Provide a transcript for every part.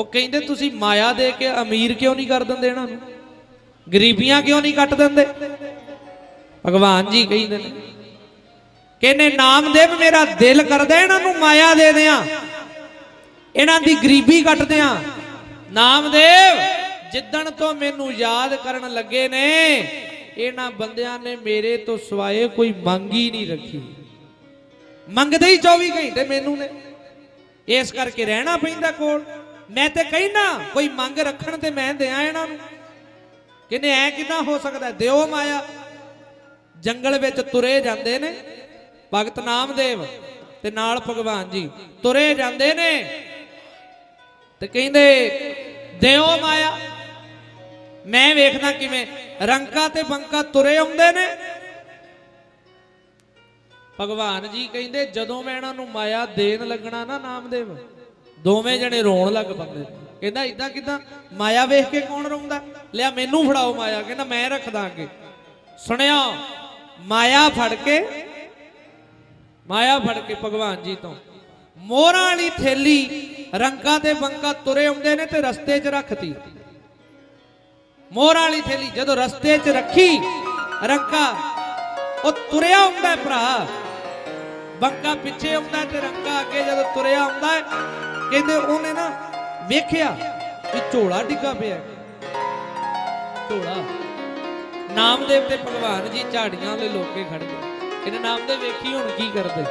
ਉਹ ਕਹਿੰਦੇ, ਤੁਸੀਂ ਮਾਇਆ ਦੇ ਕੇ ਅਮੀਰ ਕਿਉਂ ਨਹੀਂ ਕਰ ਦਿੰਦੇ ਇਹਨਾਂ ਨੂੰ? ਗਰੀਬੀਆਂ ਕਿਉਂ ਨਹੀਂ ਕੱਟ ਦਿੰਦੇ? ਭਗਵਾਨ ਜੀ ਕਹਿੰਦੇ ਨੇ, ਕਹਿੰਦੇ ਨਾਮਦੇਵ ਮੇਰਾ ਦਿਲ ਕਰਦਾ ਇਹਨਾਂ ਨੂੰ ਮਾਇਆ ਦੇ ਦਿਆਂ। ਇਹਨਾਂ ਦੀ ਗਰੀਬੀ ਕੱਟ ਦਿਆਂ। ਨਾਮਦੇਵ ਜਿੱਦਣ ਤੋਂ ਮੈਨੂੰ ਯਾਦ ਕਰਨ ਲੱਗੇ ਨੇ, ਇਹਨਾਂ ਬੰਦਿਆਂ ਨੇ ਮੇਰੇ ਤੋਂ ਸਿਵਾਏ ਕੋਈ ਮੰਗ ਹੀ ਨਹੀਂ ਰੱਖੀ। ਮੰਗਦੇ ਹੀ 24 ਘੰਟੇ ਮੈਨੂੰ ਨੇ। ਇਸ ਕਰਕੇ ਰਹਿਣਾ ਪੈਂਦਾ ਕੋਲ। ਮੈਂ ਤੇ ਕਹਿਣਾ ਕੋਈ ਮੰਗ ਰੱਖਣ ਤੇ ਮੈਂ ਦਿਆਂ ਇਹਨਾਂ ਨੂੰ। ਕਹਿੰਦੇ ਐ ਕਿਦਾਂ ਹੋ ਸਕਦਾ ਦਿਓ ਮਾਇਆ। ਜੰਗਲ ਵਿੱਚ ਤੁਰੇ ਜਾਂਦੇ ਨੇ, ਭਗਤ ਨਾਮਦੇਵ ਤੇ ਨਾਲ ਭਗਵਾਨ ਜੀ। ਤੁਰੇ ਜਾਂਦੇ ਨੇ ਤੇ ਕਹਿੰਦੇ, ਦਿਓ ਮਾਇਆ। ਮੈਂ ਵੇਖਦਾ ਕਿਵੇਂ ਰੰਕਾ ਤੇ ਬੰਕਾ ਤੁਰੇ ਆਉਂਦੇ ਨੇ। ਭਗਵਾਨ ਜੀ ਕਹਿੰਦੇ, ਜਦੋਂ ਮੈਂ ਇਹਨਾਂ ਨੂੰ ਮਾਇਆ ਦੇਣ ਲੱਗਣਾ ਨਾ ਨਾਮਦੇਵ ਦੋਵੇਂ ਜਣੇ ਰੋਣ ਲੱਗ ਪੰਦੇ। ਕਹਿੰਦਾ ਇਦਾਂ ਕਿਦਾਂ? ਮਾਇਆ ਵੇਖ ਕੇ ਕੌਣ ਰੋਂਦਾ? ਲਿਆ ਮੈਨੂੰ ਫੜਾਓ ਮਾਇਆ। ਕਹਿੰਦਾ, ਮੈਂ ਰੱਖਦਾ ਅੱਗੇ ਸੁਣਿਆ? ਮਾਇਆ ਫੜ ਕੇ, ਮਾਇਆ ਫੜ ਕੇ ਭਗਵਾਨ ਜੀ ਤੋਂ। ਮੋਹਰਾਂ ਵਾਲੀ ਥੈਲੀ ਰੰਗਾ ਤੇ ਬੰਕਾ ਤੁਰੇ ਆਉਂਦੇ ਨੇ ਤੇ ਰਸਤੇ 'ਚ ਰੱਖਤੀ। ਮੋਹਰਾਂ ਵਾਲੀ ਥੈਲੀ ਜਦੋਂ ਰਸਤੇ 'ਚ ਰੱਖੀ, ਰੰਗਾ, ਉਹ ਤੁਰਿਆ ਆਉਂਦਾ ਭਰਾ। ਬੰਕਾ ਪਿੱਛੇ ਆਉਂਦਾ ਤੇ ਰੰਗਾ ਅੱਗੇ ਜਦੋਂ ਤੁਰਿਆ ਆਉਂਦਾ ਕਹਿੰਦੇ ਉਹਨੇ ਨਾ ਵੇਖਿਆ ਕਿ ਝੋਲਾ ਡਿੱਗਾ ਪਿਆ ਝੋਲਾ। ਨਾਮਦੇਵ ਤੇ ਭਗਵਾਨ ਜੀ ਝਾੜੀਆਂ ਵਾਲੇ ਲੋਕੇ ਖੜ ਗਏ। ਇਹਨੇ ਨਾਮਦੇਵ ਵੇਖੀ, ਹੁਣ ਕੀ ਕਰਦੇ?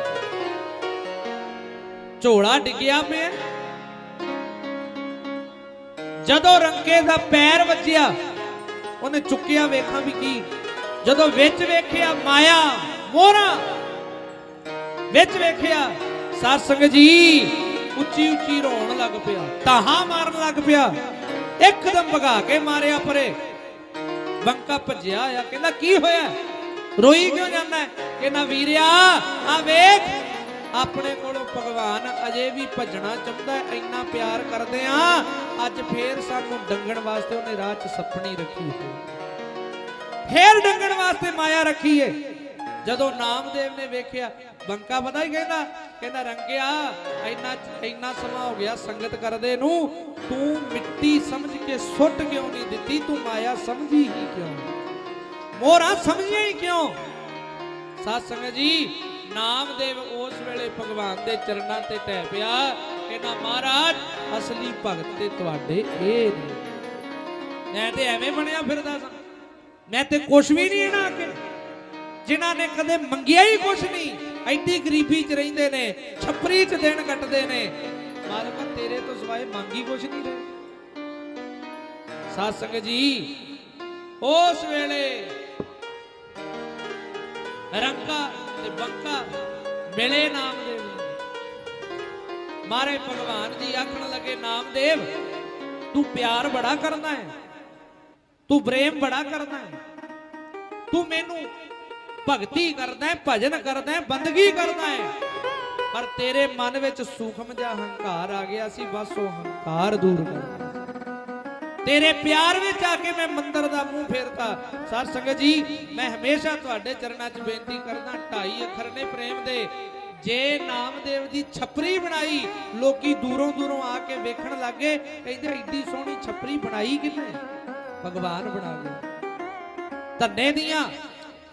ਝੋਲਾ ਡਿੱਗਿਆ ਪਿਆ। ਜਦੋਂ ਰੰਗੇ ਦਾ ਪੈਰ ਵੱਜਿਆ, ਉਹਨੇ ਚੁੱਕਿਆ ਵੇਖਾਂ ਵੀ ਕੀ। ਜਦੋਂ ਵਿੱਚ ਵੇਖਿਆ ਮਾਇਆ, ਮੋਹਰਾ। ਵਿੱਚ ਵੇਖਿਆ, ਸਾਧ ਸੰਗਤ ਜੀ ਉੱਚੀ ਉੱਚੀ ਰੋਣ ਲੱਗ ਪਿਆ ਤਾਹਾਂ ਮਾਰਨ ਲੱਗ ਪਿਆ, ਇੱਕਦਮ ਭਗਾ ਕੇ ਮਾਰਿਆ ਪਰੇ। ਬੰਕਾ ਭੱਜਿਆ ਆ, ਕਹਿੰਦਾ, ਕੀ ਹੋਇਆ? ਰੋਈ ਕਿਉਂ ਜਾਂਦਾ ਕਹਿੰਦਾ, ਵੀਰਿਆ, ਆ ਵੇਖ, ਆਪਣੇ ਕੋਲੋਂ ਭਗਵਾਨ ਅਜੇ ਵੀ ਭੱਜਣਾ ਚਾਹੁੰਦਾ ਇੰਨਾ ਪਿਆਰ ਕਰਦੇ ਆ। ਅੱਜ ਫੇਰ ਸਾਨੂੰ ਡੰਗਣ ਵਾਸਤੇ ਉਹਨੇ ਰਾਹ 'ਚ ਸੱਪਣੀ ਰੱਖੀ ਹੈ। ਫੇਰ ਡੰਗਣ ਵਾਸਤੇ ਮਾਇਆ ਰੱਖੀ ਏ ਜਦੋਂ ਨਾਮਦੇਵ ਨੇ ਵੇਖਿਆ, ਬੰਕਾ ਪਤਾ ਹੀ ਕਹਿੰਦਾ? ਕਹਿੰਦਾ, ਰੰਗਿਆ, ਇੰਨਾ ਇੰਨਾ ਸਮਾਂ ਹੋ ਗਿਆ ਸੰਗਤ ਕਰਦੇ ਨੂੰ, ਤੂੰ ਮਿੱਟੀ ਸਮਝ ਕੇ ਸੁੱਟ ਕਿਉਂ ਨਹੀਂ ਦਿੱਤੀ? ਤੂੰ ਮਾਇਆ ਸਮਝੀ ਹੀ ਕਿਉਂ? ਮੋਰਾ ਸਮਝਿਆ ਹੀ ਕਿਉਂ? ਸਾਧ ਸੰਗਤ ਜੀ, ਨਾਮਦੇਵ ਉਸ ਵੇਲੇ ਭਗਵਾਨ ਦੇ ਚਰਨਾਂ ਤੇ ਟਹਿ ਪਿਆ, ਕਹਿੰਦਾ, ਮਹਾਰਾਜ, ਅਸਲੀ ਭਗਤ ਤੇ ਤੁਹਾਡੇ ਇਹ ਨੇ ਮੈਂ ਤੇ ਐਵੇਂ ਬਣਿਆ ਫਿਰਦਾ ਸਾਂ। ਮੈਂ ਤੇ ਕੁਛ ਵੀ ਨਹੀਂ ਇਹਨਾਂ ਅੱਗੇ। ਜਿਨ੍ਹਾਂ ਨੇ ਕਦੇ ਮੰਗਿਆ ਹੀ ਕੁਛ ਨਹੀਂ, ਐਡੀ ਗਰੀਬੀ 'ਚ ਰਹਿੰਦੇ ਨੇ, ਛੱਪਰੀ 'ਚ ਦਿਨ ਕੱਟਦੇ ਨੇ। ਮਾਲਕਾ, ਤੇਰੇ ਤੋਂ ਸਿਵਾਏ ਮੰਗੀ ਕੁਛ ਨਹੀਂ ਰਹੇ ਸਾਧ ਜੀ, ਉਸ ਵੇਲੇ ਰੰਕਾ ਤੇ ਬੰਕਾ ਮਿਲੇ ਨਾਮਦੇਵ ਨੂੰ। ਮਾਰੇ ਭਗਵਾਨ ਜੀ ਆਖਣ ਲੱਗੇ, ਨਾਮਦੇਵ, ਤੂੰ ਪਿਆਰ ਬੜਾ ਕਰਦਾ ਹੈ। ਤੂੰ ਪ੍ਰੇਮ ਬੜਾ ਕਰਦਾ ਹੈ। ਤੂੰ ਮੈਨੂੰ ਭਗਤੀ ਕਰਦਾ ਹੈ, ਭਜਨ ਕਰਦਾ ਹੈ, ਬੰਦਗੀ ਕਰਦਾ ਹੈ। ਪਰ ਤੇਰੇ ਮਨ ਵਿੱਚ ਸੂਖਮ ਜਿਹਾ ਹੰਕਾਰ ਆ ਗਿਆ ਸੀ, ਬਸ ਉਹ ਹੰਕਾਰ ਦੂਰ ਕਰ ਤੇਰੇ ਪਿਆਰ ਵਿੱਚ ਆ ਕੇ ਮੈਂ ਮੰਦਰ ਦਾ ਮੂੰਹ ਫੇਰਤਾ। ਸਤ ਸੰਗਤ ਜੀ, ਮੈਂ ਹਮੇਸ਼ਾ ਤੁਹਾਡੇ ਚਰਨਾਂ 'ਚ ਬੇਨਤੀ ਕਰਦਾ, ਢਾਈ ਅੱਖਰ ਨੇ ਪ੍ਰੇਮ ਦੇ। ਜੇ ਨਾਮਦੇਵ ਦੀ ਛਪਰੀ ਬਣਾਈ, ਲੋਕੀ ਦੂਰੋਂ ਦੂਰੋਂ ਆ ਕੇ ਵੇਖਣ ਲੱਗੇ, ਕਹਿੰਦੇ ਐਡੀ ਸੋਹਣੀ ਛਪਰੀ ਬਣਾਈ ਕਿੰਨੇ ਭਗਵਾਨ ਬਣਾ ਗਿਆ ਧੰਨੇ ਦੀਆਂ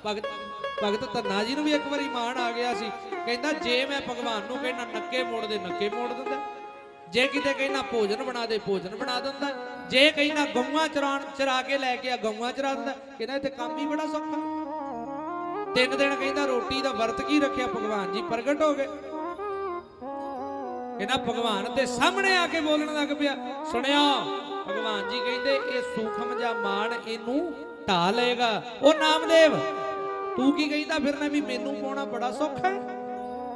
ਭਗਤ ਭਗਤ ਧੰਨਾ ਜੀ ਨੂੰ ਵੀ ਇੱਕ ਵਾਰੀ ਮਾਣ ਆ ਗਿਆ ਸੀ। ਕਹਿੰਦਾ, ਜੇ ਮੈਂ ਭਗਵਾਨ ਨੂੰ ਕਹਿੰਦਾ, ਨੱਕੇ ਮੋੜ ਦੇ, ਨੱਕੇ ਮੋੜ ਦਿੰਦਾ। ਜੇ ਕਿਤੇ ਕਹਿੰਦਾ, ਭੋਜਨ ਬਣਾ ਦੇ, ਭੋਜਨ ਬਣਾ ਦਿੰਦਾ। ਜੇ ਕਹਿੰਦਾ, ਗਊਆਂ ਚਰਾਣ ਚਰਾ ਕੇ ਲੈ ਕੇ ਆ, ਗਊਆਂ ਚਰਾ ਦਿੰਦਾ। ਕਹਿੰਦਾ, ਇੱਥੇ ਕੰਮ ਹੀ ਬੜਾ ਸੌਖਾ। ਤਿੰਨ ਦਿਨ ਕਹਿੰਦਾ, ਰੋਟੀ ਦਾ ਵਰਤ ਕੀ ਰੱਖਿਆ ਭਗਵਾਨ ਜੀ? ਪ੍ਰਗਟ ਹੋ ਗਏ। ਕਹਿੰਦਾ, ਭਗਵਾਨ ਦੇ ਸਾਹਮਣੇ ਆ ਕੇ ਬੋਲਣ ਲੱਗ ਪਿਆ। ਸੁਣਿਆ, ਭਗਵਾਨ ਜੀ ਕਹਿੰਦੇ, ਇਹ ਸੂਖਮ ਜਾਂ ਮਾਣ ਇਹਨੂੰ ਢਾ ਲਏਗਾ। ਉਹ ਨਾਮਦੇਵ ਤੂੰ ਕੀ ਕਹਿੰਦਾ ਫਿਰਨਾ ਵੀ ਮੈਨੂੰ ਪਾਉਣਾ ਬੜਾ ਸੌਖਾ ਹੈ?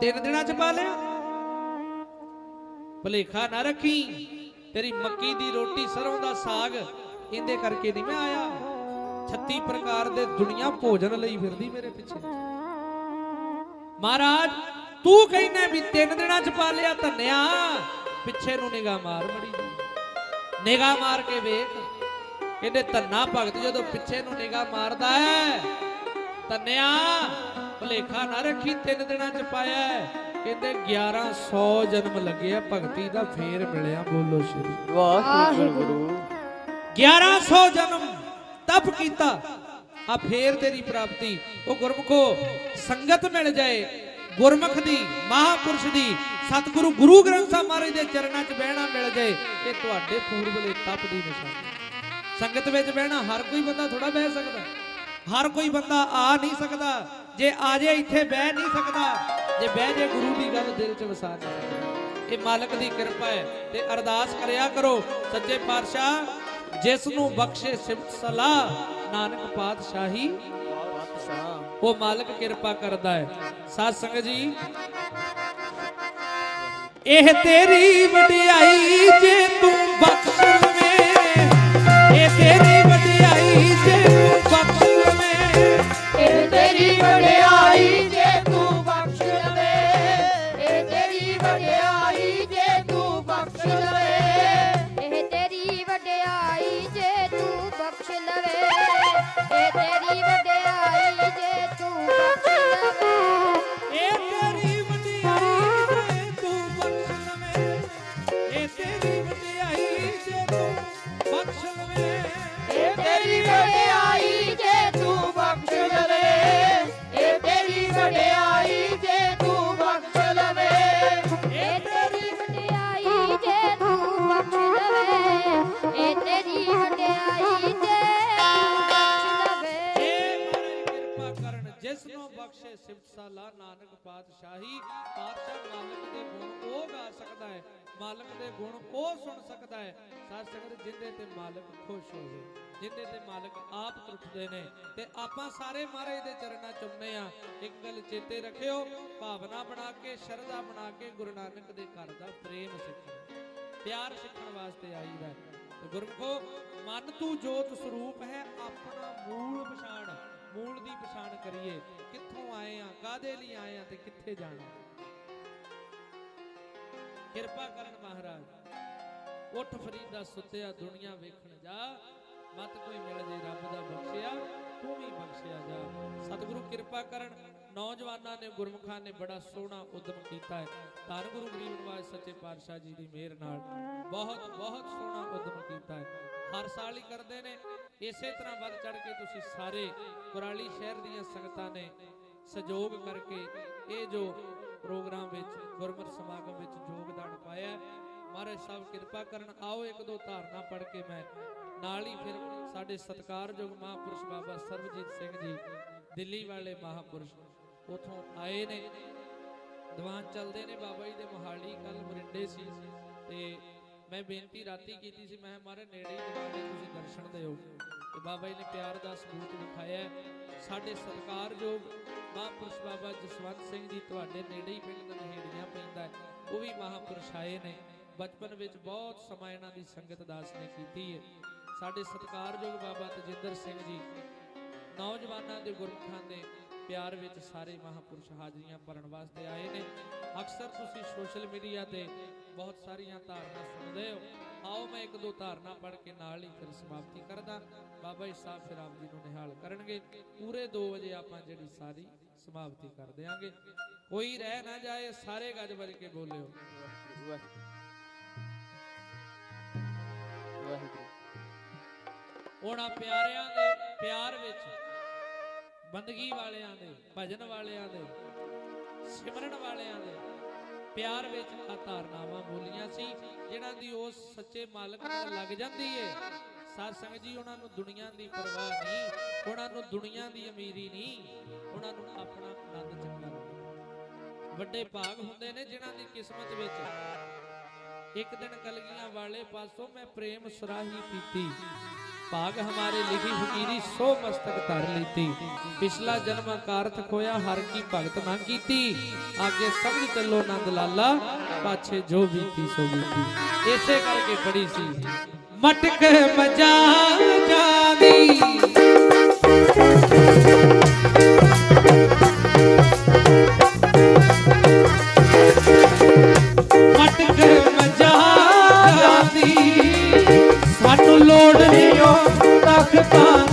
ਤਿੰਨ ਦਿਨਾਂ ਚ ਪਾ ਲਿਆ ਭਲੇਖਾ ਨਾ ਰੱਖੀ। ਤੇਰੀ ਮੱਕੀ ਦੀ ਰੋਟੀ ਸਰੋਂ ਦਾ ਸਾਗ, ਇਹਦੇ ਕਰਕੇ ਨਹੀਂ ਮੈਂ ਆਇਆ। 36 ਪ੍ਰਕਾਰ ਦੇ ਦੁਨੀਆ ਭੋਜਨ ਲਈ ਫਿਰਦੀ ਮੇਰੇ ਪਿੱਛੇ। ਮਹਾਰਾਜ, ਤੂੰ ਕਹਿੰਦਾ ਵੀ ਤਿੰਨ ਦਿਨਾਂ ਚ ਪਾ ਲਿਆ ਧੰਨਿਆ। ਪਿੱਛੇ ਨੂੰ ਨਿਗਾਹ ਮਾਰ ਮੜੀ ਜੀ ਮਾਰ ਕੇ ਵੇਖ। ਕਹਿੰਦੇ ਧੰਨਾ ਭਗਤ ਜਦੋਂ ਪਿੱਛੇ ਨੂੰ ਨਿਗਾਹ ਮਾਰਦਾ ਹੈ ਧੰਨਿਆ ਭਲੇਖਾ ਨਾ ਰੱਖੀ ਤਿੰਨ ਦਿਨਾਂ ਚ ਪਾਇਆ ਕਹਿੰਦੇ 1100 ਜਨਮ ਲੱਗੇ ਆ ਭਗਤੀ ਦਾ ਫੇਰ ਮਿਲਿਆ ਬੋਲੋ ਸ਼੍ਰੀ ਵਾਹਿਗੁਰੂ। ਗੁਰੂ 1100 ਜਨਮ ਤਪ ਕੀਤਾ। ਆ ਫੇਰ ਤੇਰੀ ਪ੍ਰਾਪਤੀ। ਉਹ ਗੁਰਮੁਖੋ ਸੰਗਤ ਮਿਲ ਜਾਏ। ਗੁਰਮੁਖ ਦੀ ਮਹਾਪੁਰਸ਼ ਦੀ ਸਤਿਗੁਰੂ ਗੁਰੂ ਗ੍ਰੰਥ ਸਾਹਿਬ ਮਹਾਰਾਜ ਦੇ ਚਰਨਾਂ 'ਚ ਬਹਿਣਾ ਮਿਲ ਜਾਏ ਇਹ ਤੁਹਾਡੇ ਪੂਰਬਲੇ ਤਪ ਦੀ ਨਿਸ਼ਾਨੀ। ਸੰਗਤ ਵਿੱਚ ਬਹਿਣਾ ਹਰ ਕੋਈ ਬੰਦਾ ਥੋੜਾ ਬਹਿ ਸਕਦਾ। ਹਰ ਕੋਈ ਬੰਦਾ ਆ ਨਹੀਂ ਸਕਦਾ। ਜੇ ਆ ਜੇ ਇੱਥੇ ਬਹਿ ਨਹੀਂ ਸਕਦਾ, ਜੇ ਬਹਿ ਜੇ ਗੁਰੂ ਦੀ ਗੱਲ ਦਿਲ 'ਚ ਵਸਾ ਨਹੀਂ ਸਕਦਾ। ਇਹ ਮਾਲਕ ਦੀ ਕਿਰਪਾ ਹੈ ਤੇ ਅਰਦਾਸ ਕਰਿਆ ਕਰੋ, ਸੱਚੇ ਪਾਤਸ਼ਾਹ, ਜਿਸ ਨੂੰ ਬਖਸ਼ੇ ਸਿਫਤ ਸਲਾਹ, ਨਾਨਕ ਪਾਤਸ਼ਾਹੀ। ਉਹ ਮਾਲਕ ਕਿਰਪਾ ਕਰਦਾ ਹੈ। ਸਾਧ ਸੰਗਤ ਜੀ, ਇਹ ਤੇਰੀ ਵਡਿਆਈ ਜੇ ਤੂੰ ਬਖਸ਼ ਲਵੇਂ ਇਹ ਤੇਰੀ ਵਡਿਆਈ ਜੇ ਦੇ ਗੁਣ ਉਹ ਸੁਣ ਸਕਦਾ ਹੈ। ਸਾਧ ਸੰਗਤ, ਜਿੰਦੇ ਤੇ ਮਾਲਕ ਖੁਸ਼ ਹੋਵੇ, ਜਿੰਦੇ ਤੇ ਮਾਲਕ ਆਪ ਤਰੁੱਠਦੇ ਨੇ, ਤੇ ਆਪਾਂ ਸਾਰੇ ਮਹਾਰਾਜ ਦੇ ਚਰਨਾਂ ਚੁੰਮਨੇ ਆ। ਇੱਕ ਗੱਲ ਚੇਤੇ ਰੱਖਿਓ, ਭਾਵਨਾ ਬਣਾ ਕੇ, ਸ਼ਰਧਾ ਬਣਾ ਕੇ ਗੁਰੂ ਨਾਨਕ ਦੇ ਘਰ ਦਾ ਪ੍ਰੇਮ ਸਿੱਖੋ ਪਿਆਰ ਸਿੱਖਣ ਵਾਸਤੇ ਆਈਦਾ ਹੈ। ਤੇ ਗੁਰਮਖੋ, ਮਨ ਤੂੰ ਜੋਤ ਸਰੂਪ ਹੈ, ਆਪਣਾ ਮੂਲ ਪਛਾਣ, ਮੂਲ ਦੀ ਪਛਾਣ ਕਰੀਏ। ਕਿੱਥੋਂ ਆਏ ਆ ਕਾਦੇ ਲਈ ਆਏ ਆ ਤੇ ਕਿੱਥੇ ਜਾਣਾ? ਕਿਰਪਾ ਕਰਨ ਮਹਾਰਾਜ। ਉੱਠ ਫਰੀਦਾ ਸੁੱਤਿਆ, ਦੁਨੀਆ ਵੇਖਣ ਜਾ। ਮਤ ਕੋਈ ਮਿਲ ਜੇ ਰੱਬ ਦਾ ਬਖਸ਼ਿਆ, ਤੂੰ ਵੀ ਬਖਸ਼ਿਆ ਜਾ। ਸਤਿਗੁਰੂ ਕਿਰਪਾ ਕਰਨ, ਨੌਜਵਾਨਾਂ ਨੇ, ਗੁਰਮੁਖਾਂ ਨੇ ਬੜਾ ਸੋਹਣਾ ਉਦਮ ਕੀਤਾ ਹੈ। ਧੰਨ ਗੁਰੂ ਗਰੀਬ ਨਿਵਾਜ ਸੱਚੇ ਪਾਤਸ਼ਾਹ ਜੀ ਦੀ ਮਿਹਰ ਨਾਲ ਬਹੁਤ ਬਹੁਤ ਸੋਹਣਾ ਉਦਮ ਕੀਤਾ ਹੈ। ਹਰ ਸਾਲ ਹੀ ਕਰਦੇ ਨੇ। ਇਸੇ ਤਰ੍ਹਾਂ ਵੱਧ ਚੜ ਕੇ ਤੁਸੀਂ ਸਾਰੇ ਕੁਰਾਲੀ ਸ਼ਹਿਰ ਦੀਆਂ ਸੰਗਤਾਂ ਨੇ ਸਹਿਯੋਗ ਕਰਕੇ ਇਹ ਜੋ ਪ੍ਰੋਗਰਾਮ ਵਿੱਚ, ਗੁਰਮਤਿ ਸਮਾਗਮ ਵਿੱਚ ਜੋ ਮਹਾਰਾਜ ਸਾਹਿਬ ਕਿਰਪਾ ਕਰਨ। ਆਓ ਇੱਕ ਦੋ ਧਾਰਨਾ ਪੜ੍ਹ ਕੇ ਮੈਂ ਨਾਲ ਹੀ ਫਿਰ ਸਾਡੇ ਸਤਿਕਾਰਯੋਗ ਮਹਾਪੁਰਸ਼ ਬਾਬਾ ਸਰਬਜੀਤ ਸਿੰਘ ਜੀ, ਦਿੱਲੀ ਵਾਲੇ ਮਹਾਪੁਰਸ਼ ਉਥੋਂ ਆਏ ਨੇ। ਦੀਵਾਨ ਚੱਲਦੇ ਨੇ ਬਾਬਾ ਜੀ ਦੇ ਮੋਹਾਲੀ ਕੱਲ ਮਰਿੰਡੇ ਸੀ ਤੇ ਮੈਂ ਬੇਨਤੀ ਰਾਤੀ ਕੀਤੀ ਸੀ, ਮੈਂ ਮਾਰੇ ਨੇੜੇ ਹੀ ਦੀਵਾਨ ਤੁਸੀਂ ਦਰਸ਼ਨ ਦਿਓ। ਤੇ ਬਾਬਾ ਜੀ ਨੇ ਪਿਆਰ ਦਾ ਸਬੂਤ ਦਿਖਾਇਆ ਸਾਡੇ ਸਤਿਕਾਰਯੋਗ ਮਹਾਪੁਰਸ਼ ਬਾਬਾ ਜਸਵੰਤ ਸਿੰਘ ਜੀ, ਤੁਹਾਡੇ ਨੇੜੇ ਹੀ ਪਿੰਡ ਨਹਿੜੀਆਂ ਪੈਂਦਾ ਉਹ ਵੀ ਮਹਾਪੁਰਸ਼ ਆਏ ਨੇ। ਬਚਪਨ ਵਿੱਚ ਬਹੁਤ ਸਮਾਂ ਇਹਨਾਂ ਦੀ ਸੰਗਤ ਦਾਸ ਨੇ ਕੀਤੀ ਹੈ। ਸਾਡੇ ਸਤਿਕਾਰਯੋਗ ਬਾਬਾ ਤਜਿੰਦਰ ਸਿੰਘ ਜੀ, ਨੌਜਵਾਨਾਂ ਦੇ ਗੁਰਮੁਖਾਂ ਦੇ ਪਿਆਰ ਵਿੱਚ ਸਾਰੇ ਮਹਾਪੁਰਸ਼ ਹਾਜ਼ਰੀਆਂ ਭਰਨ ਵਾਸਤੇ ਆਏ ਨੇ। ਅਕਸਰ ਤੁਸੀਂ ਸੋਸ਼ਲ ਮੀਡੀਆ ਤੇ ਬਹੁਤ ਸਾਰੀਆਂ ਧਾਰਨਾ ਸੁਣਦੇ ਹੋ। ਆਓ ਮੈਂ ਇੱਕ ਦੋ ਧਾਰਨਾ ਪੜ੍ਹ ਕੇ ਨਾਲ ਹੀ ਫਿਰ ਸਮਾਪਤੀ ਕਰਦਾ। ਬਾਬਾ ਜੀ ਸਾਹਿਬ ਫਿਰ ਆਪ ਜੀ ਨੂੰ ਨਿਹਾਲ ਕਰਨਗੇ। ਪੂਰੇ 2 ਵਜੇ ਆਪਾਂ ਜਿਹੜੀ ਸਾਰੀ ਸਮਾਪਤੀ ਕਰ ਦਿਆਂਗੇ। ਕੋਈ ਰਹਿ ਨਾ ਜਾਏ, ਸਾਰੇ ਗੱਜ ਵੱਜ ਕੇ ਬੋਲਿਓ। ਵਾਹਿਗੁਰੂ। ਉਹਨਾਂ ਪਿਆਰਿਆਂ ਦੇ ਪਿਆਰ ਵਿੱਚ, ਬੰਦਗੀ ਵਾਲਿਆਂ ਦੇ, ਭਜਨ ਵਾਲਿਆਂ ਦੇ, ਸਿਮਰਨ ਵਾਲਿਆਂ ਦੇ ਪਿਆਰ ਵਿੱਚ ਆ ਧਾਰਨਾਵਾਂ ਬੋਲੀਆਂ ਸੀ, ਜਿਨ੍ਹਾਂ ਦੀ ਉਸ ਸੱਚੇ ਮਾਲਕ ਨਾਲ ਲੱਗ ਜਾਂਦੀ ਏ। ਸਾਧ ਸੰਗਤ ਜੀ, ਉਹਨਾਂ ਨੂੰ ਦੁਨੀਆ ਦੀ ਪਰਵਾਹ ਨਹੀਂ, ਉਹਨਾਂ ਨੂੰ ਦੁਨੀਆ ਦੀ ਅਮੀਰੀ ਨਹੀਂ, ਉਹਨਾਂ ਨੂੰ ਆਪਣਾ ਆਨੰਦ ਚੰਗਾ ਵੱਡੇ ਭਾਗ ਹੁੰਦੇ ਨੇ ਜਿਨ੍ਹਾਂ ਦੀ ਕਿਸਮਤ ਵਿੱਚ। ਇੱਕ ਦਿਨ ਕਲਗੀਆਂ ਵਾਲੇ ਪਾਸੋਂ ਮੈਂ ਪ੍ਰੇਮ ਸੁਰਾਹੀ ਪੀਤੀ ਭਾਗ ਹਮਾਰੇ ਲਿਖੀ ਫਕੀਰੀ ਸੋ ਮਸਤਕ ਧਰ ਲੀਤੀ ਪਿਛਲਾ ਜਨਮ ਕਾਰਤ ਖੋਇਆ, ਹਰ ਕੀ ਭਗਤ ਨਾ ਕੀਤੀ। ਅੱਗੇ ਸਮਝ ਚੱਲੋ ਨੰਦ ਲਾਲਾ, ਪਾਛੇ ਜੋ ਬੀਤੀ ਸੋ ਬੀਤੀ। ਇਸੇ ਕਰਕੇ ਪੜੀ ਸੀ, ਮਟਕ ਮਜਾ ਜਾਦੀ ਉਹ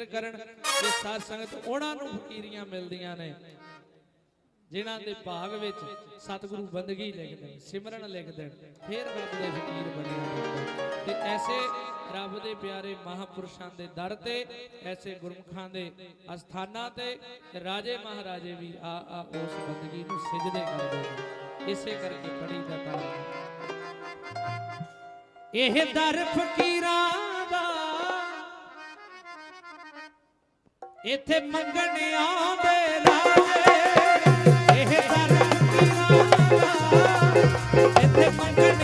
ਮਿਹਰ ਕਰਨ ਤੇ ਸਾਧ ਸੰਗਤ ਉਹਨਾਂ ਨੂੰ ਫਕੀਰੀਆਂ ਮਿਲਦੀਆਂ ਨੇ, ਜਿਨ੍ਹਾਂ ਦੇ ਭਾਗ ਵਿੱਚ ਸਤਿਗੁਰੂ ਬੰਦਗੀ ਲਿਖ ਸਿਮਰਨ ਲਿਖ ਦੇਣ ਰੱਬ ਦੇ ਫਕੀਰ ਬਣਿਆ ਤੇ ਐਸੇ ਰੱਬ ਦੇ ਪਿਆਰੇ ਮਹਾਪੁਰਸ਼ਾਂ ਦੇ ਦਰ ਤੇ, ਐਸੇ ਗੁਰਮਖਾਂ ਦੇ ਅਸਥਾਨਾਂ ਤੇ ਰਾਜੇ ਮਹਾਰਾਜੇ ਵੀ ਆ ਆ ਉਸ ਬੰਦਗੀ ਨੂੰ ਸਜਦੇ ਕਰਦੇ ਇਸੇ ਕਰਕੇ ਕੜੀ ਦਾ ਤਾਰ ਇਹ ਦਰ ਫਕੀਰਾਂ ਇੱਥੇ ਮੰਗਣ ਆਉਂਦੇ ਇੱਥੇ ਮੰਗਣ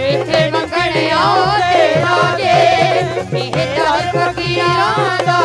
ਇੱਥੇ ਮੰਗਣ ਆਉਂਦੇ ਰਾਜੇ ਇਹ ਦਰ ਫਕੀਰਾਂ ਦਾ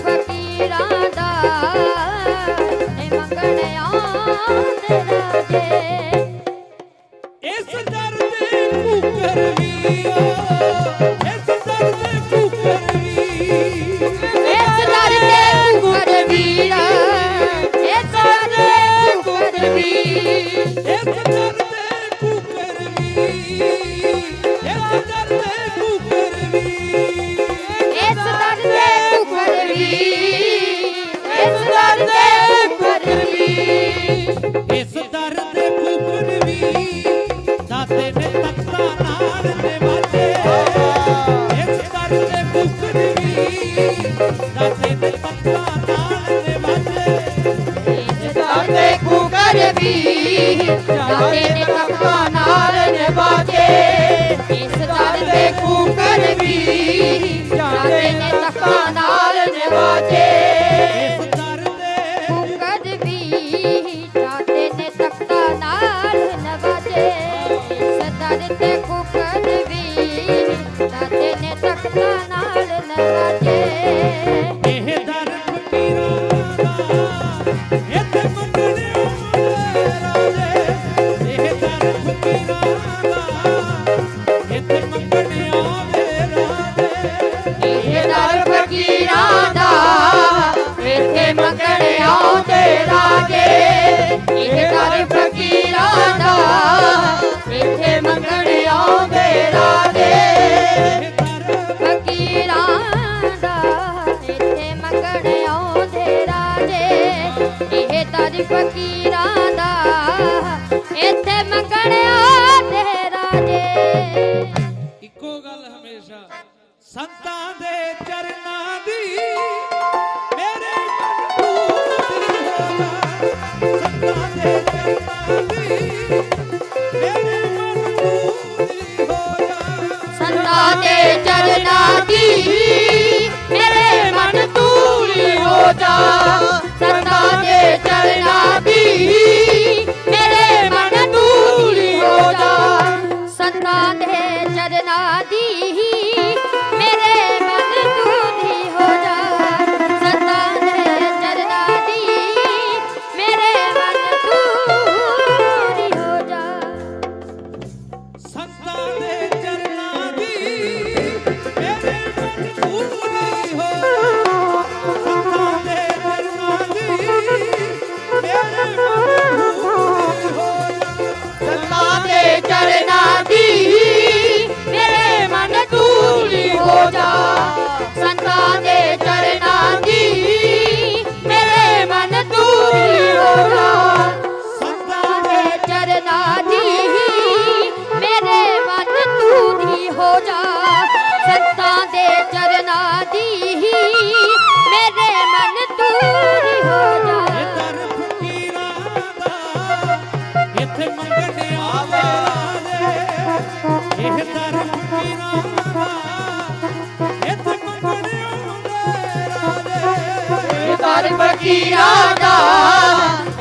ਫਕੀਰਾਂ ਦਾ ਨਿਮੰਗਣ ਆਉਂਦੇ ਰਾਜੇ।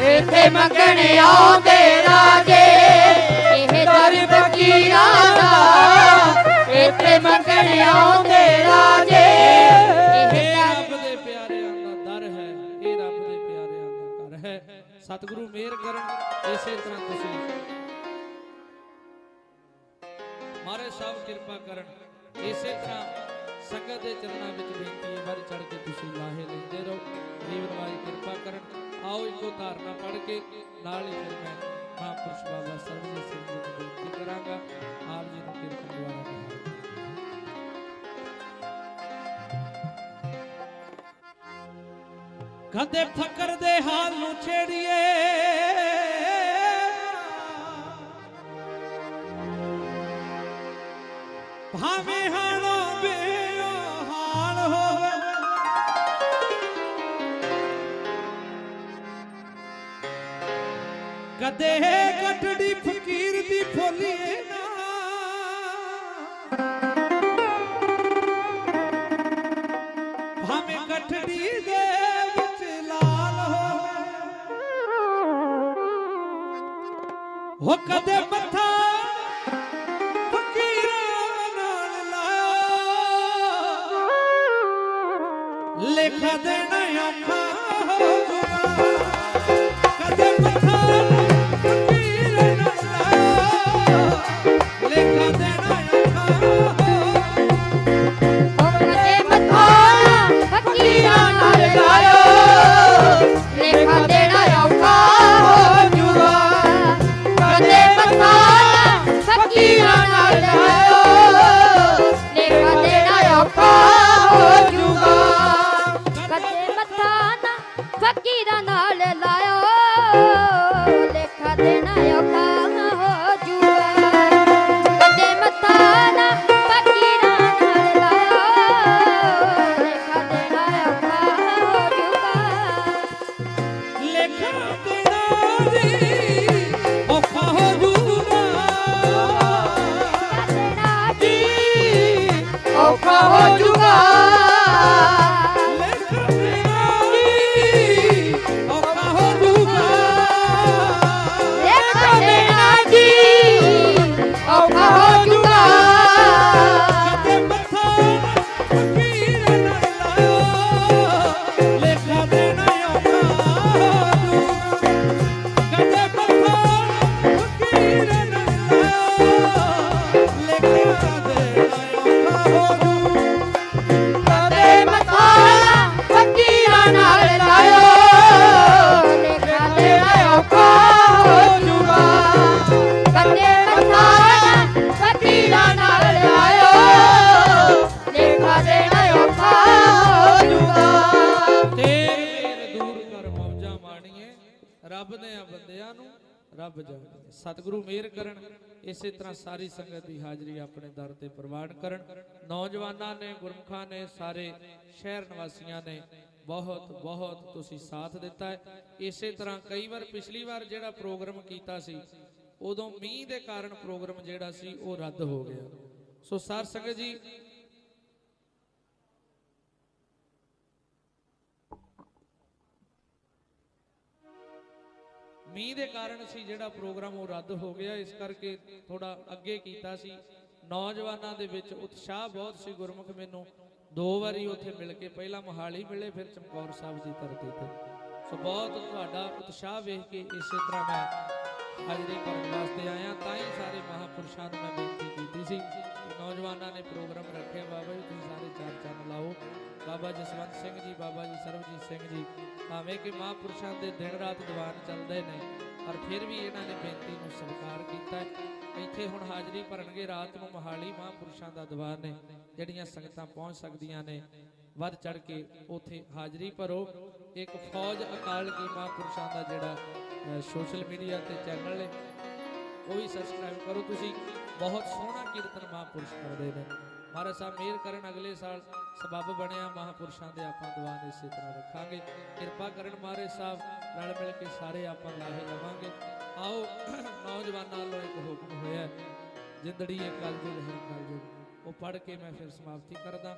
ਇੱਥੇ ਮੰਗਣ ਆਉਂਦੇ ਰਾਜੇ। ਇਹ ਦਰ ਫਕੀਰਾਂ ਦਾ ਇੱਥੇ ਮੰਗਣ ਆਉਂਦੇ ਰਾਜੇ। ਇਹ ਰੱਬ ਦੇ ਪਿਆਰਿਆਂ ਦਾ ਦਰ ਹੈ ਇਹ ਰੱਬ ਦੇ ਪਿਆਰਿਆਂ ਦਾ ਘਰ ਹੈ। ਸਤਿਗੁਰੂ ਮਿਹਰ ਕਰਨ ਇਸੇ ਤਰ੍ਹਾਂ ਤੁਸੀਂ। ਮਹਾਰਾਜ ਸਾਹਿਬ ਕਿਰਪਾ ਕਰਨ ਇਸੇ ਤਰ੍ਹਾਂ ਸੰਗਤ ਦੇ ਚਰਨਾਂ ਵਿੱਚ ਬੇਨਤੀ ਹੈ, ਵੱਧ ਚੜ ਕੇ ਤੁਸੀਂ ਲਾਹੇ ਲੈਂਦੇ ਰਹੋ। ਗਰੀਬ ਨਵਾਜ ਕਿਰਪਾ ਕਰਨ। ਆਓ ਇੱਕੋ ਧਾਰਨਾ ਪੜ ਕੇ ਨਾਲ ਹੀ ਫਿਰ ਮੈਂ ਮਹਾਂਪੁਰਸ਼ ਬਾਬਾ ਸਰਬਜੀਤ ਸਿੰਘ ਜੀ ਨੂੰ ਬੇਨਤੀ ਕਰਾਂਗਾ। ਆਪ ਜੀ ਨੂੰ ਕਿਰਪਾ ਦੁਆਰਾ ਕਦੇ ਫਕਰ ਦੇ ਹਾਲ ਨੂੰ ਛੇੜੀਏ। ਭਾਵੇਂ ਹਾਲੋਂ ਕਦੇ ਗੱਡੜੀ ਫਕੀਰ ਦੀ ਫੋਲੀਏ ਨਾ। ਭਾਵੇਂ ਗੱਡੜੀ ਦੇ ਵਿੱਚ ਲਾਲ ਹੋਵੇ। ਹੋ ਕਦੇ ਮੱਥਾ ਲੇਖਾ ਦੇਣਾ ਔਖਾ ਸਤਿਗੁਰੂ ਮਿਹਰ ਕਰਨ, ਇਸੇ ਤਰ੍ਹਾਂ ਸਾਰੀ ਸੰਗਤ ਦੀ ਹਾਜ਼ਰੀ ਆਪਣੇ ਦਰ ਤੇ ਪ੍ਰਵਾਨ ਕਰਨ। ਨੌਜਵਾਨਾਂ ਨੇ, ਗੁਰਮਖਾਂ ਨੇ, ਸਾਰੇ ਸ਼ਹਿਰ ਨਿਵਾਸੀਆਂ ਨੇ, ਬਹੁਤ ਬਹੁਤ ਤੁਸੀਂ ਸਾਥ ਦਿੱਤਾ ਹੈ। ਇਸੇ ਤਰ੍ਹਾਂ ਕਈ ਵਾਰ ਪਿਛਲੀ ਵਾਰ ਜਿਹੜਾ ਪ੍ਰੋਗਰਾਮ ਕੀਤਾ ਸੀ, ਉਦੋਂ ਮੀਂਹ ਦੇ ਕਾਰਨ ਪ੍ਰੋਗਰਾਮ ਜਿਹੜਾ ਸੀ, ਉਹ ਰੱਦ ਹੋ ਗਿਆ। ਸੋ ਸਾਰ ਸੰਗਤ ਜੀ ਮੀਂਹ ਦੇ ਕਾਰਨ ਸੀ ਜਿਹੜਾ ਪ੍ਰੋਗਰਾਮ ਉਹ ਰੱਦ ਹੋ ਗਿਆ, ਇਸ ਕਰਕੇ ਥੋੜਾ ਅੱਗੇ ਕੀਤਾ ਸੀ। ਨੌਜਵਾਨਾਂ ਦੇ ਵਿੱਚ ਉਤਸ਼ਾਹ ਬਹੁਤ ਸੀ ਗੁਰਮੁਖ ਮੈਨੂੰ। ਦੋ ਵਾਰੀ ਉੱਥੇ ਮਿਲ ਕੇ, ਪਹਿਲਾਂ ਮੋਹਾਲੀ ਮਿਲੇ, ਫਿਰ ਚਮਕੌਰ ਸਾਹਿਬ ਦੀ ਧਰਤੀ ਤੇ। ਸੋ ਬਹੁਤ ਤੁਹਾਡਾ ਉਤਸ਼ਾਹ ਵੇਖ ਕੇ ਇਸੇ ਤਰ੍ਹਾਂ ਮੈਂ ਹਾਜ਼ਰੀ ਕਰਨ ਵਾਸਤੇ ਆਇਆ। ਤਾਂ ਹੀ ਸਾਰੇ ਮਹਾਪੁਰਸ਼ਾਂ ਨੂੰ ਮੈਂ ਬੇਨਤੀ ਕੀਤੀ ਸੀ ਨੌਜਵਾਨਾਂ ਨੇ ਪ੍ਰੋਗਰਾਮ ਰੱਖਿਆ। ਬਾਬਾ ਜੀ, ਤੁਸੀਂ ਸਾਰੇ ਚਾਰ ਚੰਨ ਬਾਬਾ ਜਸਵੰਤ ਸਿੰਘ ਜੀ, ਬਾਬਾ ਜੀ ਸਰਬਜੀਤ ਸਿੰਘ ਜੀ, ਭਾਵੇਂ ਕਿ ਮਹਾਂਪੁਰਸ਼ਾਂ ਦੇ ਦਿਨ ਰਾਤ ਦੀਵਾਨ ਚੱਲਦੇ ਨੇ, ਪਰ ਫਿਰ ਵੀ ਇਹਨਾਂ ਨੇ ਬੇਨਤੀ ਨੂੰ ਸਵੀਕਾਰ ਕੀਤਾ ਇੱਥੇ ਹੁਣ ਹਾਜ਼ਰੀ ਭਰਨਗੇ ਰਾਤ ਨੂੰ ਮਹਾਲੀ ਮਹਾਂਪੁਰਸ਼ਾਂ ਦਾ ਦੀਵਾਨ ਨੇ ਜਿਹੜੀਆਂ ਸੰਗਤਾਂ ਪਹੁੰਚ ਸਕਦੀਆਂ ਨੇ। ਵੱਧ ਚੜ ਕੇ ਉੱਥੇ ਹਾਜ਼ਰੀ ਭਰੋ। ਇੱਕ ਫੌਜ ਅਕਾਲ ਕੀ ਮਹਾਂਪੁਰਸ਼ਾਂ ਦਾ ਜਿਹੜਾ ਸੋਸ਼ਲ ਮੀਡੀਆ ਤੇ ਚੈਨਲ ਹੈ, ਉਹ ਵੀ ਸਬਸਕ੍ਰਾਈਬ ਕਰੋ। ਤੁਸੀਂ ਬਹੁਤ ਸੋਹਣਾ ਕੀਰਤਨ ਮਹਾਂਪੁਰਸ਼ ਕਰਦੇ ਨੇ। ਮਹਾਰਾਜ ਸਾਹਿਬ, ਮਿਹਰ ਕਰਨ ਅਗਲੇ ਸਾਲ ਸਬੱਬ ਬਣਿਆ ਮਹਾਂਪੁਰਸ਼ਾਂ ਦੇ ਆਪਾਂ ਦੀਵਾਨ ਇਸੇ ਤਰ੍ਹਾਂ ਰੱਖਾਂਗੇ। ਕਿਰਪਾ ਕਰਨ ਮਹਾਰਾਜ ਸਾਹਿਬ, ਰਲ ਮਿਲ ਕੇ ਸਾਰੇ ਆਪਾਂ ਲਾਹੇ ਲਵਾਂਗੇ। ਆਓ, ਨੌਜਵਾਨਾਂ ਵੱਲੋਂ ਇੱਕ ਹੁਕਮ ਹੋਇਆ ਜ਼ਿੰਦੜੀ ਇਹ ਕਲਯੁਗ, ਹੈ ਕਲਯੁਗ। ਉਹ ਪੜ੍ਹ ਕੇ ਮੈਂ ਫਿਰ ਸਮਾਪਤੀ ਕਰਦਾ।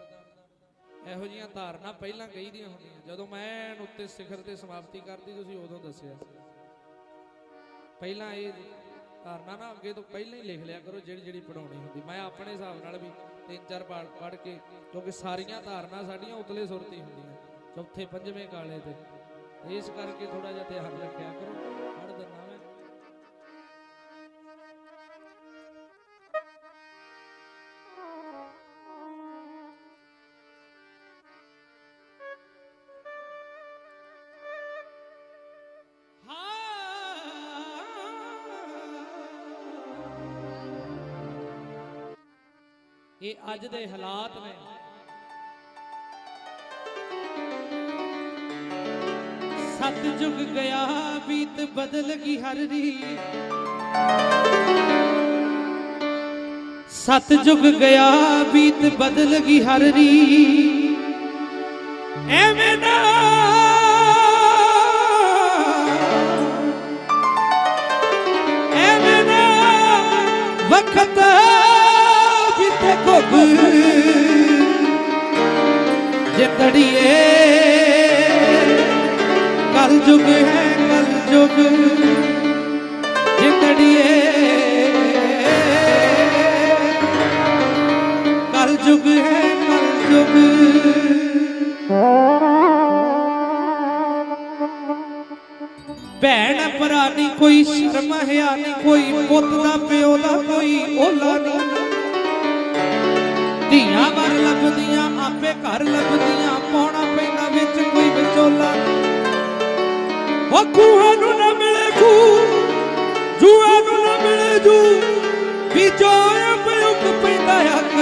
ਇਹੋ ਜੀਆਂ ਧਾਰਨਾ ਪਹਿਲਾਂ ਕਹੀ ਦੀਆਂ ਹੁੰਦੀਆਂ। ਜਦੋਂ ਮੈਂ ਉੱਤੇ ਸਿਖਰ ਤੇ ਸਮਾਪਤੀ ਕਰਦੀ, ਤੁਸੀਂ ਉਦੋਂ ਦੱਸਿਆ ਪਹਿਲਾਂ ਇਹ ਧਾਰਨਾ ਨਾ ਅੱਗੇ ਤੋਂ ਪਹਿਲਾਂ ਹੀ ਲਿਖ ਲਿਆ ਕਰੋ ਜਿਹੜੀ ਜਿਹੜੀ ਪੜਾਉਣੀ ਹੁੰਦੀ। ਮੈਂ ਆਪਣੇ ਹਿਸਾਬ ਨਾਲ ਵੀ ਤਿੰਨ ਚਾਰ ਪੜ ਪੜ ਕੇ, ਕਿਉਂਕਿ ਸਾਰੀਆਂ ਧਾਰਨਾ ਸਾਡੀਆਂ ਉਤਲੇ ਸੁਰਤੀ ਹੁੰਦੀਆਂ। ਚੌਥੇ ਪੰਜਵੇਂ ਕਾਲੇ ਤੇ। ਇਸ ਕਰਕੇ ਥੋੜਾ ਜਿਹਾ ਧਿਆਨ ਰੱਖਿਆ ਕਰੋ। ਅੱਜ ਦੇ ਹਾਲਾਤ ਨੇ। ਸਤ ਗਿਆ, ਬੀਤ ਬਦਲ ਗਈ ਹਰ ਰੀ ਸਤ ਗਿਆ, ਬੀਤ ਬਦਲ ਗਈ ਹਰ ਰੀ ਐਵੇਂ ਨਾ ਐਵੇਂ ਨਾ ਵਕਤ ਕਲ ਜੁਗ ਹੈ, ਕਲ ਜੁਗ। ਜਿੰਦੜੀਏ ਕਲ ਜੁਗ ਹੈ, ਕਲ ਜੁਗ। ਭੈਣ ਭਰਾ ਨਹੀਂ ਕੋਈ, ਸ਼ਰਮ ਹਿਆ ਨਹੀਂ ਕੋਈ, ਪੁੱਤ ਦਾ ਪਿਓ ਦਾ ਕੋਈ, ਓਲਾ ਨਹੀਂ ਧੀਆਂ ਵਰ ਲੱਭਦੀਆਂ, ਆਪੇ ਘਰ ਲੱਭਦੀਆਂ, ਪਾਉਣਾ ਪੈਂਦਾ ਵਿੱਚ ਕੋਈ ਵਿਚੋਲਾ। ਉਹ ਕੂਹਾਂ ਨੂੰ ਨਾ ਮਿਲੇ ਖੂ ਜੂਆ ਨੂੰ ਨਾ ਮਿਲੇ ਜੂ ਵੀ ਜੋ ਉਪਯੁਕ ਪੈਂਦਾ ਹੱਕ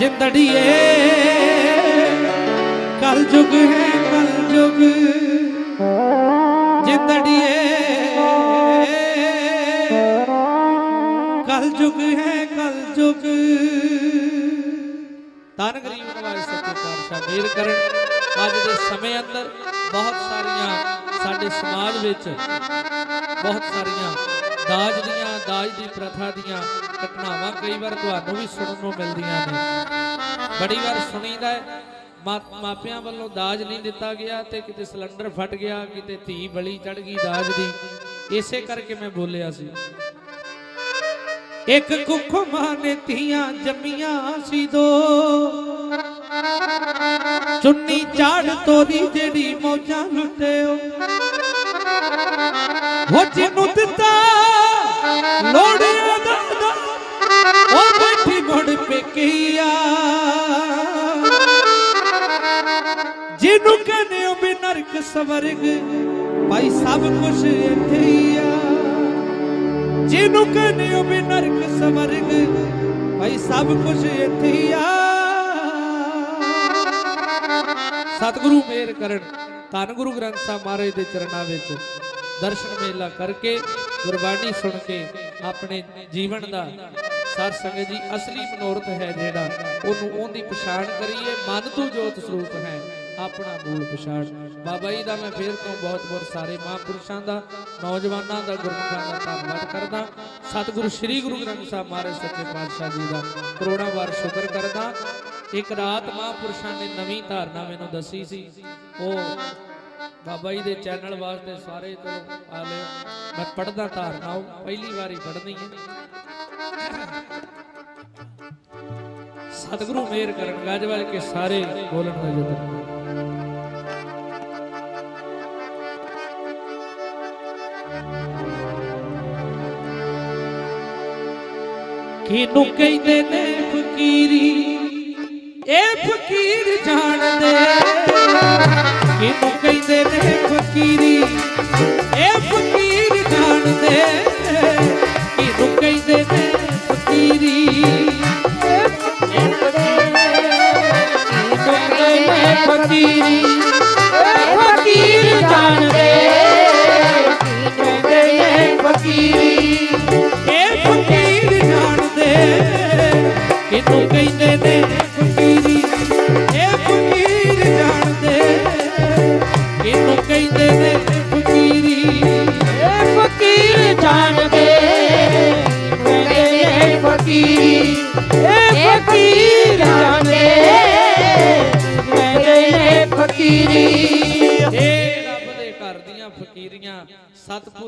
ਜਿੰਦੜੀਏ ਕਲ ਜੁਗ ਹੈ ਕਲ ਜੁਗ। ਪਾਤਸ਼ਾਹ ਮੇਰ ਕਰਨ। ਅੱਜ ਦੇ ਸਮੇਂ ਅੰਦਰ ਬਹੁਤ ਸਾਰੀਆਂ ਸਾਡੇ ਸਮਾਜ ਵਿੱਚ ਬਹੁਤ ਸਾਰੀਆਂ ਦਾਜ ਦੀਆਂ, ਦਾਜ ਦੀ ਪ੍ਰਥਾ ਦੀਆਂ ਘਟਨਾਵਾਂ ਕਈ ਵਾਰ ਤੁਹਾਨੂੰ ਵੀ ਸੁਣਨ ਨੂੰ ਮਿਲਦੀਆਂ ਨੇ। ਬੜੀ ਵਾਰ ਸੁਣੀਦਾ ਹੈ ਮਾਪਿਆਂ ਵੱਲੋਂ ਦਾਜ ਨਹੀਂ ਦਿੱਤਾ ਗਿਆ ਤੇ ਕਿਤੇ ਸਿਲੰਡਰ ਫਟ ਗਿਆ, ਕਿਤੇ ਧੀ ਬਲੀ ਚੜ ਗਈ ਦਾਜ ਦੀ। ਇਸੇ ਕਰਕੇ ਮੈਂ ਬੋਲਿਆ ਸੀ। ਇੱਕ ਕੁੱਖ ਮਾਂ ਨੇ ਧੀਆਂ ਜੰਮੀਆਂ ਸੀ ਦੋ। ਚੁੰਨੀ ਝਾੜ ਤੋਰੀ ਜਿਹੜੀ ਮੌਜਾਂ ਲੁੱਟਿਓ। ਉਹ ਜਿਹਨੂੰ ਦਿੱਤਾ ਲੋੜਿਆ ਦਾ ਉਹ ਬੈਠੀ ਮੁੜ ਪੇਕੀਆ। ਜਿਹਨੂੰ ਕਹਿੰਦੇ ਹੋ ਵੀ ਨਰਕ ਸਵਰਗ, ਭਾਈ ਸਭ ਕੁਝ ਇੱਥੇ ਹੀ ਆ। ਜਿਹਨੂੰ ਕਹਿੰਦੇ ਹੋ ਵੀ ਨਰਕ ਸਵਰਗ, ਭਾਈ ਸਭ ਕੁਝ ਇੱਥੇ ਹੀ ਆ। ਸਤਿਗੁਰੂ ਮੇਰ ਕਰਨ, ਧੰਨ ਗੁਰੂ ਗ੍ਰੰਥ ਸਾਹਿਬ ਮਹਾਰਾਜ ਦੇ ਚਰਨਾਂ ਵਿੱਚ ਦਰਸ਼ਨ ਮੇਲਾ ਕਰਕੇ ਗੁਰਬਾਣੀ ਸੁਣ ਕੇ ਆਪਣੇ ਜੀਵਨ ਦਾ ਸਰ ਸੰਗਤ ਜੀ, ਅਸਲੀ ਮਨੋਰਥ ਹੈ ਜਿਹੜਾ, ਉਹਨੂੰ ਉਹਦੀ ਪਛਾਣ ਕਰੀਏ, ਮਨ ਤੋਂ ਜੋਤ ਸਰੂਪ ਹੈ, ਆਪਣਾ ਮੂਲ ਪਛਾਣ। ਬਾਬਾ ਜੀ ਦਾ ਮੈਂ ਫੇਰ ਤੋਂ ਬਹੁਤ ਬਹੁਤ ਸਾਰੇ ਮਹਾਂਪੁਰਸ਼ਾਂ ਦਾ, ਨੌਜਵਾਨਾਂ ਦਾ ਗੁਰਮੁਖਾਂ ਦਾ ਧੰਨਵਾਦ ਕਰਦਾ। ਸਤਿਗੁਰੂ ਸ੍ਰੀ ਗੁਰੂ ਗ੍ਰੰਥ ਸਾਹਿਬ ਮਹਾਰਾਜ ਸੱਚੇ ਪਾਤਸ਼ਾਹ ਜੀ ਦਾ ਕਰੋੜਾਂ ਵਾਰ ਸ਼ੁਕਰ ਕਰਦਾ। ਇੱਕ ਰਾਤ ਮਹਾਂਪੁਰਸ਼ਾਂ ਨੇ ਨਵੀਂ ਧਾਰਨਾ ਮੈਨੂੰ ਦੱਸੀ ਸੀ। ਉਹ ਬਾਬਾ ਜੀ ਦੇ ਚੈਨਲ ਵਾਸਤੇ ਸਾਰੇ ਚਲੋ ਆ ਲਿਓ ਮੈਂ ਪੜਦਾ ਧਾਰਨਾ, ਉਹ ਪਹਿਲੀ ਵਾਰੀ ਪੜਨੀ ਹੈ। ਸਤਿਗੁਰੂ ਮੇਰ ਕਰਨ, ਗੱਜ ਕੇ ਸਾਰੇ ਬੋਲਣ ਦਾ ਯਤਨ। ਕਿਨੂੰ ਕਹਿੰਦੇ ਨੇ ਫਕੀਰੀ? ਇਹ ਫਕੀਰ ਜਾਣਦੇ। ਕਿਨੂੰ ਕਹਿੰਦੇ ਨੇ ਫਕੀਰੀ?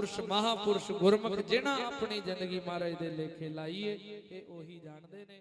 ਪੁਰਸ਼ ਮਹਾਪੁਰਸ਼ ਗੁਰਮੁਖ ਜਿਹਨਾਂ ਆਪਣੀ ਜ਼ਿੰਦਗੀ ਮਹਾਰਾਜ ਦੇ ਲੇਖੇ ਲਾਈਏ ਇਹ ਉਹੀ ਜਾਣਦੇ ਨੇ।